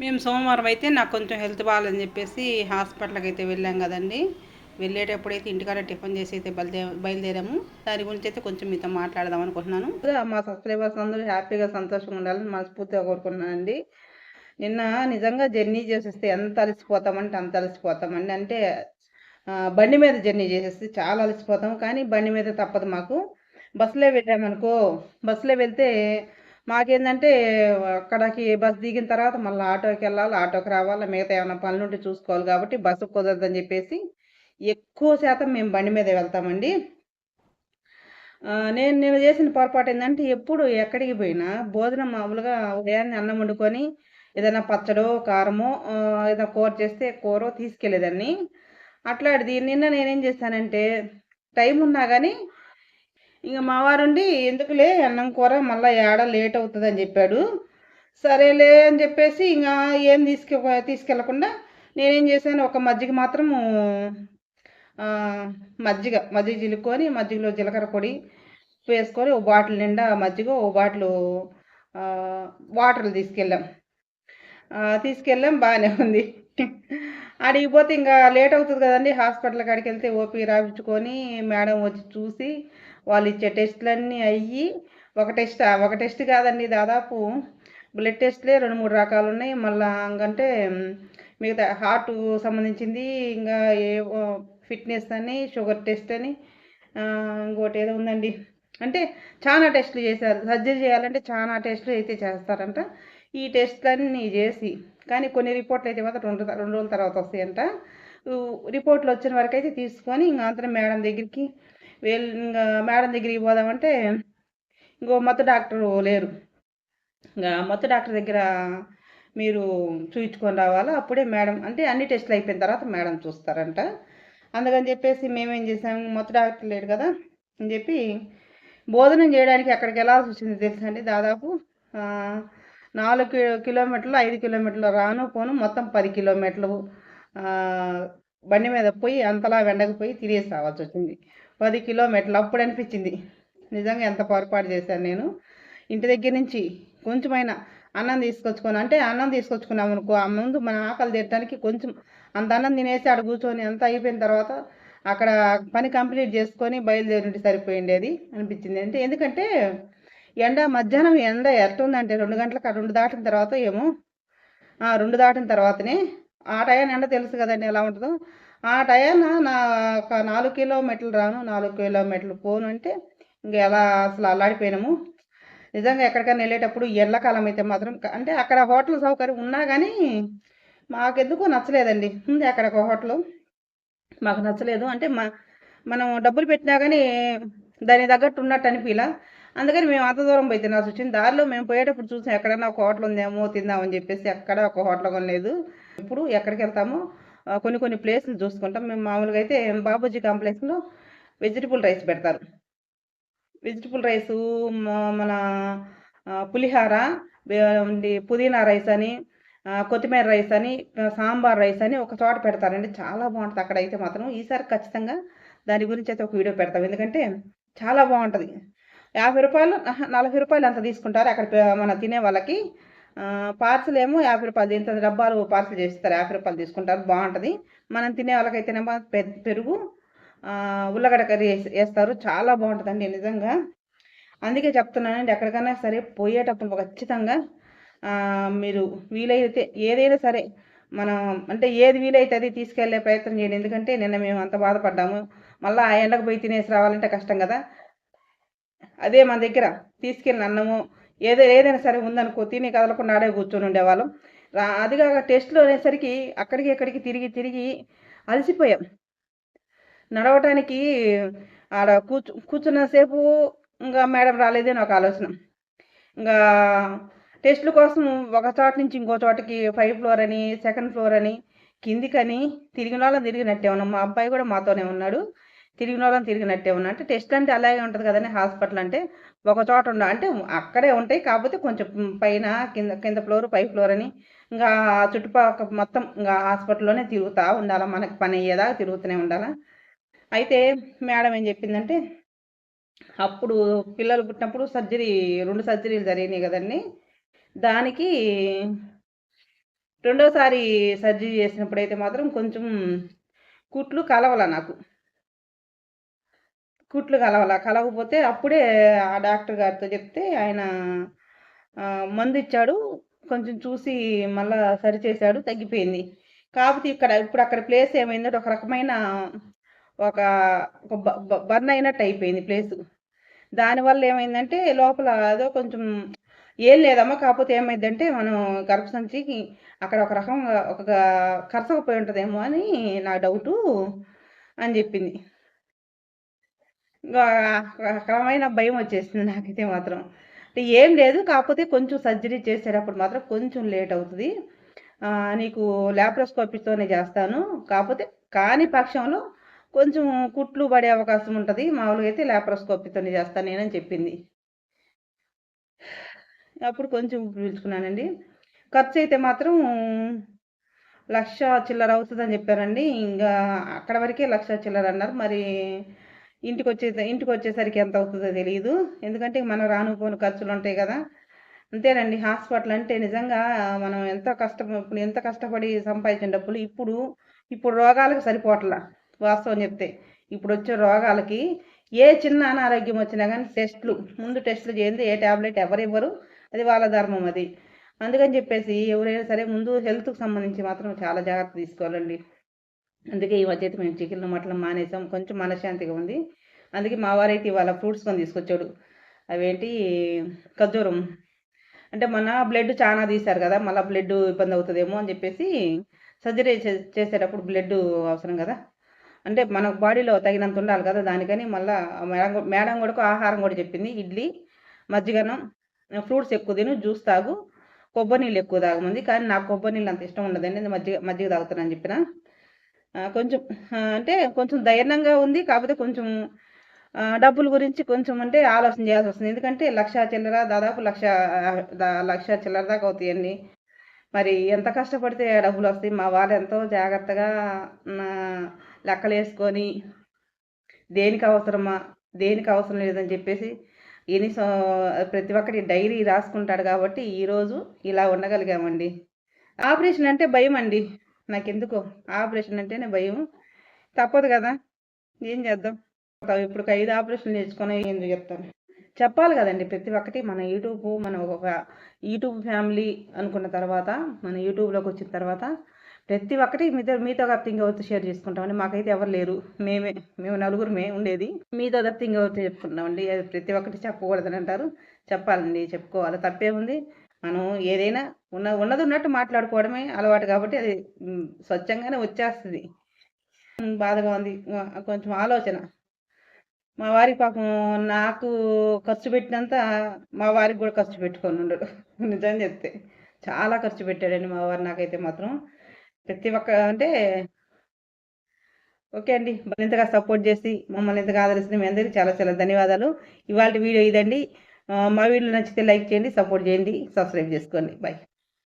మేము సోమవారం అయితే నాకు కొంచెం హెల్త్ బాగాలని చెప్పేసి హాస్పిటల్కి అయితే వెళ్ళాం కదండి. వెళ్ళేటప్పుడు అయితే ఇంటికాడ టిఫిన్ చేసి అయితే బయలుదే బయలుదేరాము. దాని గురించి అయితే కొంచెం మీతో మాట్లాడదాం అనుకుంటున్నాను. మా సబ్స్క్రైబర్స్ అందరూ హ్యాపీగా సంతోషంగా ఉండాలని మనస్ఫూర్తిగా కోరుకుంటున్నానండి. నిన్న నిజంగా జర్నీ చేసేస్తే ఎంత అలసిపోతామంటే అంత అలసిపోతామండి. అంటే బండి మీద జర్నీ చేసేస్తే చాలా అలసిపోతాం. కానీ బండి మీద తప్పదు మాకు. బస్సులో వెళ్ళామనుకో బస్సులో వెళ్తే మాకేందంటే అక్కడికి బస్ దిగిన తర్వాత మళ్ళీ ఆటోకి వెళ్ళాలి ఆటోకి రావాలి మిగతా ఏమైనా పనులు ఉంటే చూసుకోవాలి కాబట్టి బస్సు కుదరదని చెప్పేసి ఎక్కువ శాతం మేము బండి మీద వెళ్తామండి. నేను నేను చేసిన పొరపాటు ఏంటంటే ఎప్పుడు ఎక్కడికి పోయినా భోజనం మామూలుగా ఉదయాన్నే అన్నం వండుకొని ఏదైనా పచ్చడో కారమో ఏదైనా కూర చేస్తే కూర తీసుకెళ్ళేదాన్ని అట్లాంటిది నిన్న నేనేం చేశానంటే టైం ఉన్నా కానీ ఇంకా మావారుండి ఎందుకులే అన్నం కూర మళ్ళీ ఏడ లేట్ అవుతుంది అని చెప్పాడు. సరేలే అని చెప్పేసి ఇంకా ఏం తీసుకె తీసుకెళ్ళకుండా నేనేం చేశాను ఒక మజ్జిగ మాత్రము మజ్జిగ మజ్జిగ చిలుక్కొని మజ్జిగలో జీలకర్ర పొడి వేసుకొని ఓ బాటిల్ నిండా మజ్జిగ ఓ బాటిల్ వాటర్లు తీసుకెళ్ళాం. తీసుకెళ్ళాం బాగానే ఉంది. అడిగిపోతే ఇంకా లేట్ అవుతుంది కదండి హాస్పిటల్ కాడికి వెళ్తే ఓపీ రాయించుకొని మేడం వచ్చి చూసి వాళ్ళు ఇచ్చే టెస్టులన్నీ అయ్యి ఒక టెస్ట్ ఒక టెస్ట్ కాదండి దాదాపు బ్లడ్ టెస్ట్లే రెండు మూడు రకాలు ఉన్నాయి మళ్ళీ ఇంకంటే మిగతా హార్ట్ సంబంధించింది ఇంకా ఏ ఫిట్నెస్ అని షుగర్ టెస్ట్ అని ఇంకోటి ఏదో ఉందండి. అంటే చాలా టెస్టులు చేశారు. సర్జరీ చేయాలంటే చాలా టెస్టులు అయితే చేస్తారంట. ఈ టెస్ట్లన్నీ చేసి కానీ కొన్ని రిపోర్ట్లు అయితే మాత్రం రెండు రెండు రోజుల తర్వాత వస్తాయంట. రిపోర్ట్లు వచ్చిన వరకు అయితే తీసుకొని ఇంకా అంతా మేడం దగ్గరికి వీళ్ళు ఇంకా మేడం దగ్గరికి పోదామంటే ఇంకో మత్తు డాక్టర్ లేరు. ఇంకా మత్తు డాక్టర్ దగ్గర మీరు చూయించుకొని రావాలా? అప్పుడే మేడం అంటే అన్ని టెస్టులు అయిపోయిన తర్వాత మేడం చూస్తారంట. అందుకని చెప్పేసి మేమేం చేసాము మత్తు డాక్టర్ లేడు కదా అని చెప్పి భోజనం చేయడానికి అక్కడికి వెళ్ళాల్సి వచ్చింది తెలుసా అండి? దాదాపు నాలుగు కి- కిలోమీటర్లు ఐదు కిలోమీటర్లు రాను పోను మొత్తం పది కిలోమీటర్లు బండి మీద పోయి అంతలా వెండకపోయి తిరిగేసి రావాల్సి వచ్చింది. పది కిలోమీటర్లు అప్పుడు అనిపించింది. నిజంగా ఎంత పొరపాటు చేశాను నేను. ఇంటి దగ్గర నుంచి కొంచెమైనా అన్నం తీసుకొచ్చుకొని అంటే అన్నం తీసుకొచ్చుకున్నాం అనుకో ఆ ముందు మన ఆకలి తీయటానికి కొంచెం అంత అన్నం తినేసి ఆడ కూర్చొని అంత అయిపోయిన తర్వాత అక్కడ పని కంప్లీట్ చేసుకొని బయలుదేరి సరిపోయిండేది అనిపించింది. అంటే ఎందుకంటే ఎండ మధ్యాహ్నం ఎండ ఎట్టుందంటే రెండు గంటలకు రెండు దాటిన తర్వాత ఏమో రెండు దాటిన తర్వాతనే ఆ టైం ఎండ తెలుసు కదండి ఎలా ఉంటుందో ఆ టయాన నా ఒక నాలుగు కిలోమీటర్లు రాను నాలుగు కిలోమీటర్లు పోను అంటే ఇంకా ఎలా అసలు అల్లాడిపోయినాము. నిజంగా ఎక్కడికైనా వెళ్ళేటప్పుడు ఎల్లకాలం అయితే మాత్రం అంటే అక్కడ హోటల్ సౌకర్యం ఉన్నా కానీ మాకెందుకు నచ్చలేదండి. ఉంది అక్కడ ఒక హోటల్. మాకు నచ్చలేదు. అంటే మా మనం డబ్బులు పెట్టినా కానీ దాని తగ్గట్టు ఉన్నట్టు అనిపిలా. అందుకని మేము అంత దూరం పోయి తినాల్సి వచ్చింది దారిలో మేము పోయేటప్పుడు చూసాం ఎక్కడైనా ఒక హోటల్ ఉందేమో తిందామని చెప్పేసి ఎక్కడ ఒక హోటల్ కొనలేదు. ఇప్పుడు ఎక్కడికి వెళ్తామో? కొన్ని కొన్ని ప్లేసులు చూసుకుంటాం. మేము మామూలుగా అయితే బాబూజీ కాంప్లెక్స్లో వెజిటబుల్ రైస్ పెడతారు. వెజిటబుల్ రైసు మన పులిహార ఉంది పుదీనా రైస్ అని కొత్తిమీర రైస్ అని సాంబార్ రైస్ అని ఒక చోట పెడతారండి. చాలా బాగుంటుంది అక్కడ అయితే మాత్రం. ఈసారి ఖచ్చితంగా దాని గురించి అయితే ఒక వీడియో పెడతాం. ఎందుకంటే చాలా బాగుంటుంది. యాభై రూపాయలు నలభై రూపాయలు అంత తీసుకుంటారు అక్కడ మన తినే వాళ్ళకి. పార్సల్ ఏమో యాభై రూపాయలు ఇంత డబ్బాలు పార్సల్ చేస్తారు యాభై రూపాయలు తీసుకుంటారు బాగుంటుంది. మనం తినే వాళ్ళకైతేనేమో పెరుగు ఉల్లగడ్డ కర్రీ వేస్తారు చాలా బాగుంటుందండి నిజంగా. అందుకే చెప్తున్నానండి ఎక్కడికైనా సరే పోయేటప్పుడు ఖచ్చితంగా మీరు వీలైతే ఏదైనా సరే మనం అంటే ఏది వీలైతే అది తీసుకెళ్ళే ప్రయత్నం చేయండి. ఎందుకంటే నిన్న మేము అంత బాధపడ్డాము. మళ్ళీ ఆ ఎండకు పోయి తినేసి రావాలంటే కష్టం కదా. అదే మన దగ్గర తీసుకెళ్ళిన అన్నము ఏదో ఏదైనా సరే ఉందనుకో తిని కదలకుండా ఆడే కూర్చొని ఉండేవాళ్ళం. రా అది కాక టెస్ట్లో అనేసరికి అక్కడికి ఇక్కడికి తిరిగి తిరిగి అలసిపోయాం. నడవటానికి ఆడ కూర్చు కూర్చున్నసేపు ఇంకా మేడం రాలేదని ఒక ఆలోచన. ఇంకా టెస్టుల కోసం ఒక చోట నుంచి ఇంకో చోటకి ఫైవ్ ఫ్లోర్ అని సెకండ్ ఫ్లోర్ అని కిందికని తిరిగిన వాళ్ళని తిరిగినట్టే ఉన్నాం మా అబ్బాయి కూడా మాతోనే ఉన్నాడు. తిరిగిన వాళ్ళని తిరిగినట్టే ఉన్నా. అంటే టెస్ట్ అంటే అలాగే ఉంటుంది కదండి హాస్పిటల్ అంటే ఒక చోట ఉండ అంటే అక్కడే ఉంటాయి. కాకపోతే కొంచెం పైన కింద కింద ఫ్లోర్ పై ఫ్లోర్ అని ఇంకా చుట్టుపక్కల మొత్తం ఇంకా హాస్పిటల్లోనే తిరుగుతూ ఉండాలా. మనకి పని అయ్యేదాకా తిరుగుతూనే ఉండాలా. అయితే మేడం ఏం చెప్పిందంటే అప్పుడు పిల్లలు పుట్టినప్పుడు సర్జరీ రెండు సర్జరీలు జరిగినాయి కదండి. దానికి రెండోసారి సర్జరీ చేసినప్పుడైతే మాత్రం కొంచెం కుట్లు కలవల నాకు. కుట్లు కలవాల? కలవకపోతే అప్పుడే ఆ డాక్టర్ గారితో చెప్తే ఆయన మందు ఇచ్చాడు కొంచెం చూసి మళ్ళా సరిచేశాడు తగ్గిపోయింది. కాకపోతే ఇక్కడ ఇప్పుడు అక్కడ ప్లేస్ ఏమైందంటే ఒక రకమైన ఒక బర్న్ అయినట్టు అయిపోయింది ప్లేస్. దానివల్ల ఏమైందంటే లోపల అదో కొంచెం ఏం లేదమ్మా కాకపోతే ఏమైందంటే మనం గర్భసంచికి అక్కడ ఒక రకంగా ఒక కరసకపోయి ఉంటుందేమో అని నా డౌటు అని చెప్పింది. క్రమమైన భయం వచ్చేసింది నాకైతే మాత్రం. అంటే ఏం లేదు కాకపోతే కొంచెం సర్జరీ చేసేటప్పుడు మాత్రం కొంచెం లేట్ అవుతుంది. నీకు ల్యాప్రోస్కోపీతోనే చేస్తాను. కాకపోతే కాని పక్షంలో కొంచెం కుట్లు పడే అవకాశం ఉంటుంది. మామూలుగా అయితే ల్యాప్రోస్కోపీతోనే చేస్తాను నేనని చెప్పింది. అప్పుడు కొంచెం పిలుచుకున్నానండి. ఖర్చు అయితే మాత్రం లక్ష చిల్లర అవుతుందని చెప్పారండి. ఇంకా అక్కడ వరకే లక్ష చిల్లర అన్నారు. మరి ఇంటికి వచ్చే ఇంటికి వచ్చేసరికి ఎంత అవుతుందో తెలియదు ఎందుకంటే మనం రాను పోను ఖర్చులు ఉంటాయి కదా. అంతేనండి హాస్పిటల్ అంటే నిజంగా మనం ఎంత కష్ట ఇప్పుడు ఎంత కష్టపడి సంపాదించిన డబ్బులు ఇప్పుడు ఇప్పుడు రోగాలకు సరిపోవట్లా వాస్తవం చెప్తే. ఇప్పుడు వచ్చే రోగాలకి ఏ చిన్న అనారోగ్యం వచ్చినా కానీ టెస్టులు ముందు టెస్టులు చేయండి ఏ ట్యాబ్లెట్ ఎవరు ఇవ్వరు అది వాళ్ళ ధర్మం అది. అందుకని చెప్పేసి ఎవరైనా సరే ముందు హెల్త్కి సంబంధించి మాత్రం చాలా జాగ్రత్త తీసుకోవాలండి. అందుకే ఈ మధ్య మేము చికెన్ మటన్ మానేసాం. కొంచెం మనశ్శాంతిగా ఉంది. అందుకే మా వారైతే ఇవాళ ఫ్రూట్స్ కొని తీసుకొచ్చాడు. అవేంటి? ఖర్జూరం. అంటే మన బ్లడ్ చాలా తీశారు కదా మళ్ళీ బ్లడ్ ఇబ్బంది అవుతుందేమో అని చెప్పేసి సర్జరీ చేసేటప్పుడు బ్లడ్ అవసరం కదా. అంటే మన బాడీలో తగినంత ఉండాలి కదా దానికని మళ్ళీ మేడం మేడం కూడా ఆహారం కూడా చెప్పింది. ఇడ్లీ మజ్జిగనం ఫ్రూట్స్ ఎక్కువ తిను జ్యూస్ తాగు కొబ్బరి నీళ్ళు ఎక్కువ తాగమంది. కానీ నాకు కొబ్బరి నీళ్ళు అంత ఇష్టం ఉండదండి. మజ్జిగ మజ్జిగ తాగుతానని చెప్పిన. కొంచెం అంటే కొంచెం ధైర్యంగా ఉంది కాకపోతే కొంచెం డబ్బుల గురించి కొంచెం అంటే ఆలోచన చేయాల్సి వస్తుంది. ఎందుకంటే లక్ష చిల్లర దాదాపు లక్ష లక్ష చిల్లర దాకా అవుతాయండి. మరి ఎంత కష్టపడితే డబ్బులు వస్తాయి. మా వాళ్ళు ఎంతో జాగ్రత్తగా లెక్కలు వేసుకొని దేనికి అవసరమా దేనికి అవసరం లేదని చెప్పేసి ఎన్ని ప్రతి ఒక్కటి డైరీ రాసుకుంటాడు కాబట్టి ఈరోజు ఇలా ఉండగలిగామండి. ఆపరేషన్ అంటే భయం అండి నాకెందుకు ఆపరేషన్ అంటేనే భయం. తప్పదు కదా. ఏం చేద్దాం? ఇప్పుడు ఐదు ఆపరేషన్ నేర్చుకుని ఎందుకు చెప్తాను? చెప్పాలి కదండి ప్రతి ఒక్కటి. మన యూట్యూబ్ మన ఒక యూట్యూబ్ ఫ్యామిలీ అనుకున్న తర్వాత మన యూట్యూబ్లోకి వచ్చిన తర్వాత ప్రతి ఒక్కటి మీతో మీతో తప్పితే ఎవరితో షేర్ చేసుకుంటామండి. మాకైతే ఎవరు లేరు. మేమే మేము నలుగురుమే ఉండేది. మీతో తప్పితే ఇంకెవరితో చెప్పుకుంటామండి ప్రతి ఒక్కటి చెప్పకూడదని అంటారు. చెప్పాలండి చెప్పుకోవాలి. తప్పేముంది? మనం ఏదైనా ఉన్న ఉన్నది ఉన్నట్టు మాట్లాడుకోవడమే అలవాటు కాబట్టి అది స్వచ్ఛంగానే వచ్చేస్తుంది. బాధగా ఉంది. కొంచెం ఆలోచన. మా వారి పాపం నాకు ఖర్చు పెట్టినంత మా వారికి కూడా ఖర్చు పెట్టుకొని ఉండడు. నిజం చెప్తే. చాలా ఖర్చు పెట్టాడండి మా వారు నాకైతే మాత్రం. ప్రతి ఒక్క అంటే ఓకే అండి. ఇంతగా సపోర్ట్ చేసి మమ్మల్ని ఇంతగా ఆదరిస్తుంది మీ అందరికీ చాలా చాలా ధన్యవాదాలు. ఇవాళ వీడియో ఇదండి. మా వీడియో నచ్చితే లైక్ చేయండి సపోర్ట్ చేయండి సబ్స్క్రైబ్ చేసుకోండి. బాయ్